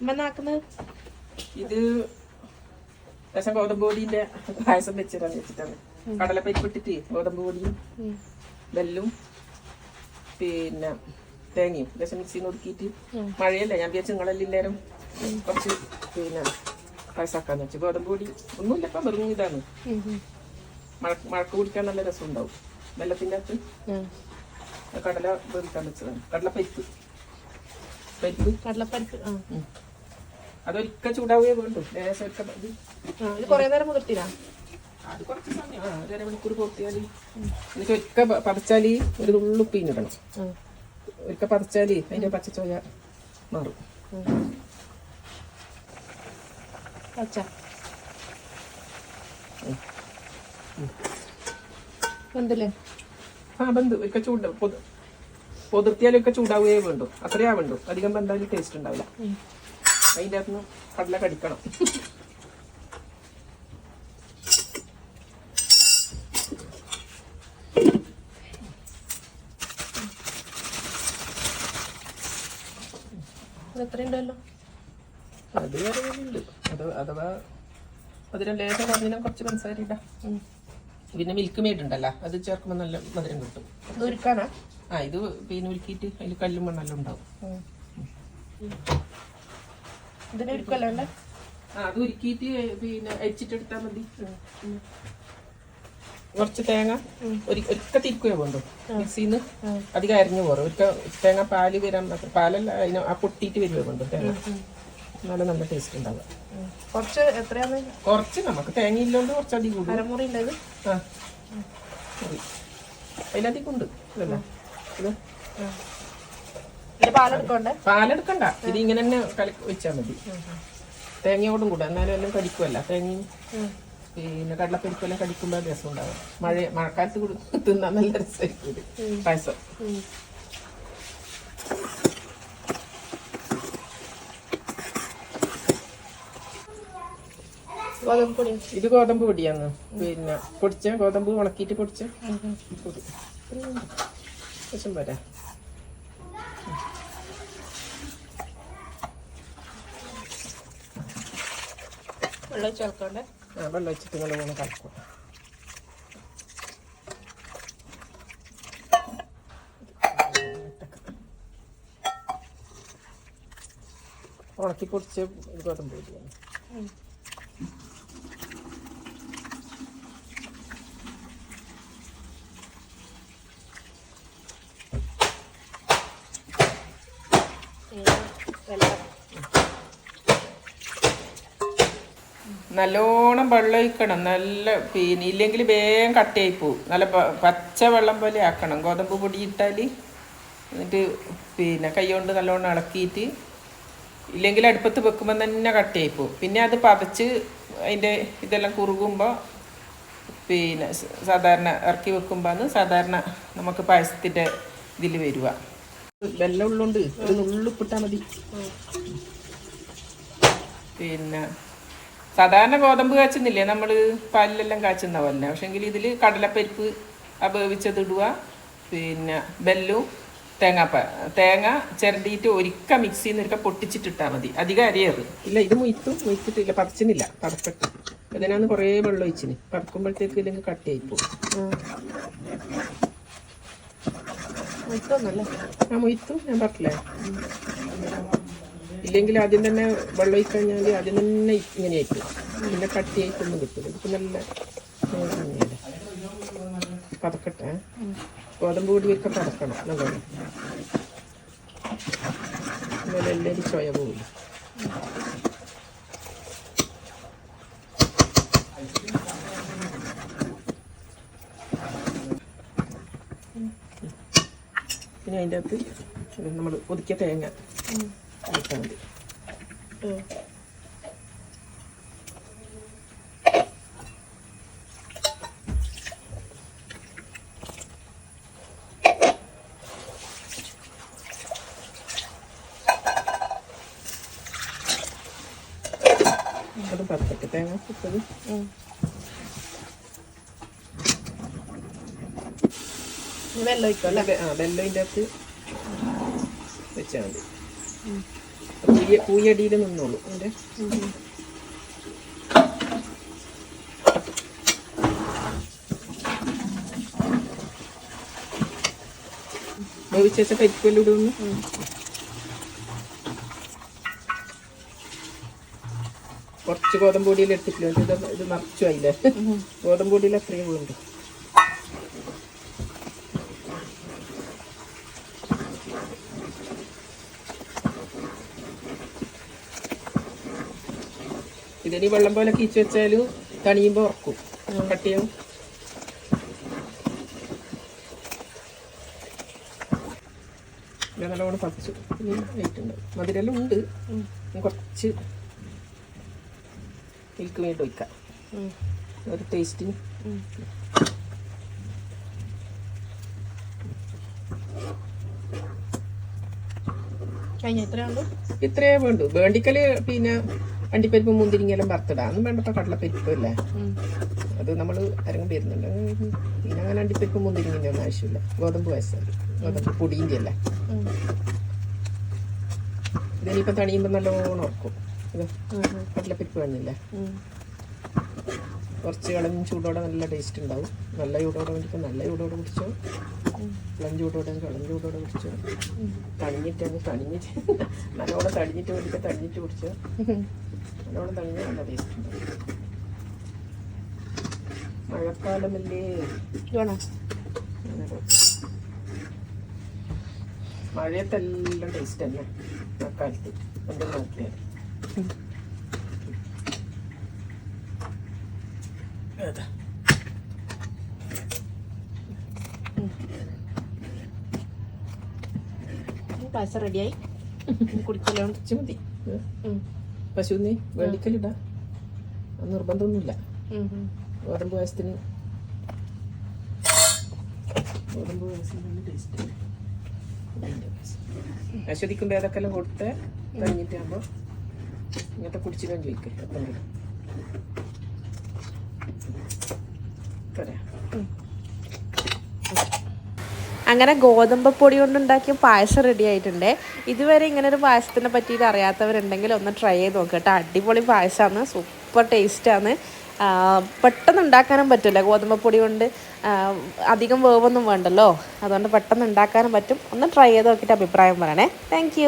ഉമ്മ ഇത് രസം ഗോതമ്പ് പൊടിന്റെ പായസം വെച്ചിട്ടാണ് വെച്ചിട്ടാണ്. കടലപ്പരിപ്പിട്ടിട്ട് ഗോതമ്പ് പൊടിയും വെല്ലും പിന്നെ തേങ്ങയും രസം മിക്സിയിൽ ഒതുക്കിയിട്ട് മഴയല്ലേ? ഞാൻ വിചാരിച്ചു നിങ്ങളെല്ലാം കുറച്ച് പിന്നെ പായസാക്കാന്ന് വെച്ചു. ഗോതമ്പ് പൊടി ഒന്നുമില്ല ഇപ്പം വെറും ഇതാണ്. മഴ മഴക്ക് കുടിക്കാൻ നല്ല രസം ഉണ്ടാവും വെള്ളത്തിന്റെ അകത്ത് കടല വെറുക്കാൻ വെച്ചതാണ്. കടലപ്പരിപ്പ്. പരിപ്പ്. കടലപ്പരിപ്പ് അതൊരിക്കൽ ചൂടാവുകയേ വേണ്ടു. ലേശം മതി. ഇത് ഇത് കുറേ നേരം മുതിർത്തിനാ? അത് കുറച്ച് സമയം. ആ ഒരു അരമണിക്കൂർ പൂർത്തിയാൽ എനിക്ക് ഒരിക്ക പതച്ചാൽ ഒരു നുള്ളു പിന്നിടണം ഒരിക്ക പതച്ചാൽ അതിന്റെ പച്ചച്ചോയ മാറും. പച്ച. എന്തല്ലേ ആ ബന്ധു ഒരിക്കൽ ചൂട് പൊതു പൊതിർത്തിയാലൊക്കെ ചൂടാവുകയേ വേണ്ടു. അത്രയാ വേണ്ടു അധികം ബന്ധാലും ടേസ്റ്റ് ഉണ്ടാവില്ല. അതിന്റെ അകത്തുനിന്ന് കടല കടിക്കണം. ഇത് എത്രയുണ്ടല്ലോ? അത് വേറെ ഉണ്ട് അത് അഥവാ മധുരം ലേശം കുറഞ്ഞാൽ കുറച്ച് പഞ്ചസാര ഇടാം പിന്നെ മിൽക്ക് മെയ്ഡ് ഉണ്ടല്ലോ അത് ചേർക്കുമ്പോൾ നല്ല മധുരം കിട്ടും. ഇത് ഒരുക്കാനാ? ആ ഇത് പിന്നെ ഉരുക്കിയിട്ട് അതിൽ കല്ലും മണ്ണെല്ലാം ഉണ്ടാവും. ഇതിന് ഒരുക്കല്ലേ ഉണ്ടേ ആ അത് ഉരുക്കിയിട്ട് പിന്നെ അരിച്ചിട്ടെടുത്താൽ മതി. കുറച്ച് തേങ്ങ ഒരിക്ക തിരിക്കുകയോ വേണ്ടു. മിക്സിന്ന് അധികം അരിഞ്ഞു പോറും ഒരിക്ക തേങ്ങ പാൽ വരാൻ മാത്രം പാലല്ല അതിന് ആ പൊട്ടിയിട്ട് വരുവോ വേണ്ടു തേങ്ങ. നല്ല നല്ല ടേസ്റ്റ് ഉണ്ടാവുക. കുറച്ച് എത്രയാണ് കുറച്ച് നമുക്ക് തേങ്ങ ഇല്ലോണ്ട് കുറച്ച് അധികം കൂടും. അരമുറി ഉണ്ട് ഇത്? ആ. മതി. അതിലധികം ഉണ്ട് ഇതല്ലേ ഇത്? ഇത് പാലെടുക്കണ്ടേ? ഇത് ഇങ്ങനെ തന്നെ കലക്കി വെച്ചാൽ മതി. തേങ്ങയോടും കൂടെ എന്നാലും എല്ലാം കടിക്കുമല്ല തേങ്ങയും പിന്നെ കടലപ്പരിപ്പെല്ലാം കടിക്കുമ്പോൾ രസം ഉണ്ടാവും. മഴ മഴക്കാലത്ത് കൂടി തിന്നാൻ നല്ല രസമായിരിക്കും ഇത്. പായസം. ഇത് ഗോതമ്പ് പൊടിയാണ്. പിന്നെ പൊടിച്ച ഗോതമ്പ് ഉണക്കിയിട്ട് പൊടിച്ച പൊടി. പോരാ വെള്ളം ചേർക്കണ്ടേ ആ വെള്ളം വെച്ചിട്ട് നിങ്ങൾ വേണം കലക്കും ഉണക്കി ഗോതമ്പ് പൊടിയാണ് വെള്ളം? നല്ലോണം വെള്ളം ഒഴിക്കണം നല്ല പിന്നെ ഇല്ലെങ്കിൽ വേഗം കട്ടയായി പോവും. നല്ല പച്ച വെള്ളം പോലെ ആക്കണം. ഗോതമ്പ് പൊടി ഇട്ടാൽ എന്നിട്ട് പിന്നെ കൈ കൊണ്ട് നല്ലോണം ഇളക്കിയിട്ട് ഇല്ലെങ്കിൽ അടുപ്പത്ത് വെക്കുമ്പോൾ തന്നെ കട്ടയായി പോവും. പിന്നെ അത് പതച്ച് അതിന്റെ ഇതെല്ലാം കുറുകുമ്പോൾ പിന്നെ സാധാരണ ഇറക്കി വെക്കുമ്പോൾ സാധാരണ നമുക്ക് പായസത്തിന്റെ ഇതിൽ വരിക. വെള്ളം ഉള്ളുണ്ട് ഒരു നുള്ളിപ്പിട്ടാൽ മതി. പിന്നെ സാധാരണ ഗോതമ്പ് കാച്ചുന്നില്ലേ? നമ്മൾ പാലിലെല്ലാം കാച്ചുന്ന പോലെ. പക്ഷെങ്കിൽ ഇതിൽ കടലപ്പരിപ്പ് അപേവിച്ചതിടുക വേവിച്ചത് ഇടുക. പിന്നെ ബെല്ലും തേങ്ങാപ്പ തേങ്ങ ചിരണ്ടിയിട്ട് ഒരിക്ക മിക്സിയിൽ നിന്ന് ഒരിക്കൽ പൊട്ടിച്ചിട്ടിട്ടാൽ മതി. അധികം അരിയത് ഇല്ല ഇത് മുയിത്തും മുയിച്ചിട്ടില്ല പറിച്ചിനില്ല പറക്കട്ട് ഇതിനാന്ന് കുറേ വെള്ളം ഒഴിച്ചിന്. പറക്കുമ്പോഴത്തേക്ക് ഇല്ലെങ്കിൽ കട്ടിയായി പോകും. ഇതൊന്നല്ലേ ആ മുയിത്തും ഞാൻ പറഞ്ഞില്ലേ? ഇല്ലെങ്കിൽ ആദ്യം തന്നെ വെള്ളം ഒഴിക്കഴിഞ്ഞാൽ ആദ്യം തന്നെ ഇങ്ങനെ ആയിരിക്കും. പിന്നെ കട്ടിയായിട്ടൊന്നും കിട്ടില്ല ഇതിപ്പോൾ നല്ല പതക്കട്ടെ ഗോതമ്പ് പൊടിയൊക്കെ പതക്കണം നല്ലോണം എല്ലാവരും ചോയ പോകില്ല പിന്നെ അതിന്റെ അകത്ത് നമ്മൾ ഒതുക്കിയ തേങ്ങ. ഇട്ടാൽ മതി അത് പത്തക്ക് തേങ്ങ ഇട്ടത് വെള്ളം ഒഴിക്കും അല്ലേ? ആ വെള്ളം ഇതിന്റെ അകത്ത് വെച്ചാൽ മതി. പൂയ പൂയടിയിൽ നിന്നോളൂ. എന്റെ വേവിച്ച് വെച്ച പരിപ്പെല്ലാം ഇടുന്നു കുറച്ച് ഗോതമ്പൊടിയിൽ എടുത്തിട്ടില്ല ഇത് ഇത് നിറച്ചു അതിലെ. ഗോതമ്പൊടിയിൽ അത്രയും ഉണ്ട് ഇതിന് വെള്ളം പോലെ കീച്ച് വെച്ചാൽ തണിയുമ്പോൾ ഉറക്കും. കട്ടിയാവും നല്ലോണം പറിച്ചു ആയിട്ടുണ്ട് മധുരെല്ലാം ഉണ്ട്. കുറച്ച് മിൽക്ക് വേണ്ടി ഒഴിക്കാം. ഒരു ടേസ്റ്റിന് കഴിഞ്ഞ? ഇത്രയേ വേണ്ടു. വേണ്ടിക്കൽ പിന്നെ അണ്ടിപ്പരിപ്പ് മുന്തിരിങ്ങെല്ലാം വറുത്തിടാം. അതൊന്നും വേണ്ടപ്പോ കടലപ്പരിപ്പ് അല്ലേ അത് നമ്മൾ അരങ്ങും വരുന്നുണ്ട് പിന്നെ അങ്ങനെ അണ്ടിപ്പരിപ്പ് മുന്തിരിങ്ങിന്റെ ഒന്നും ആവശ്യമില്ല. ഗോതമ്പ് വയസ്സാണ് ഗോതമ്പ് പൊടിയിന്റെ അല്ലേ? ഇതിനിപ്പോൾ തണിയുമ്പോൾ നല്ലോണം ഉറക്കും. കടലപ്പരിപ്പ് വേണില്ലേ കുറച്ച് കളഞ്ഞ് ചൂടോടെ നല്ല ടേസ്റ്റ് ഉണ്ടാവും. നല്ല ചൂടോടെ വേണ്ടിയിട്ട് നല്ല ചൂടോടെ കുടിച്ചോ. ഇളം ചൂടോടെ ഇളം ചൂടോടെ കുടിച്ചോ. തണിഞ്ഞിട്ടാണ് തണിഞ്ഞിട്ട് നല്ലോണം തണിഞ്ഞിട്ട് കുടിക്കുക തണിഞ്ഞിട്ട് കുടിച്ചോ. നല്ലോണം തണിഞ്ഞ നല്ല ടേസ്റ്റ് ഉണ്ടാവും മഴക്കാലമല്ലേ? മഴയത്തെല്ലാം ടേസ്റ്റ് തന്നെ മഴക്കാലത്ത്. എന്തും നോക്കിയാൽ പായസം റെഡിയായി. കുടിക്കല്ലോ കുറച്ച് മതി. പശുവിന് വേണ്ടിക്കലിടാ നിർബന്ധമൊന്നുമില്ല. ഗോതമ്പ് പായസത്തിന്. ഗോതമ്പ് പായസത്തിന് ടേസ്റ്റ് അശ്വതിക്കും ഭേദക്കെല്ലാം കൊടുത്ത്? കഴിഞ്ഞിട്ടാകുമ്പോൾ ഇങ്ങനത്തെ കുടിച്ചിടാൻ ചോദിക്കും. പോരാ അങ്ങനെ ഗോതമ്പ് പൊടി കൊണ്ടുണ്ടാക്കിയ പായസം റെഡി ആയിട്ടുണ്ട്. ഇതുവരെ ഇങ്ങനെ ഒരു പായസത്തിനെ പറ്റിയിട്ട് അറിയാത്തവരുണ്ടെങ്കിൽ ഒന്ന് ട്രൈ ചെയ്ത് നോക്കുക കേട്ടോ. അടിപൊളി പായസമാണ് സൂപ്പർ ടേസ്റ്റാണ് പെട്ടെന്ന് ഉണ്ടാക്കാനും പറ്റില്ല ഗോതമ്പ് പൊടി കൊണ്ട്. അധികം വേവൊന്നും വേണ്ടല്ലോ. അതുകൊണ്ട് പെട്ടെന്ന് ഉണ്ടാക്കാനും പറ്റും. ഒന്ന് ട്രൈ ചെയ്ത് നോക്കിയിട്ട് അഭിപ്രായം പറയണേ. താങ്ക്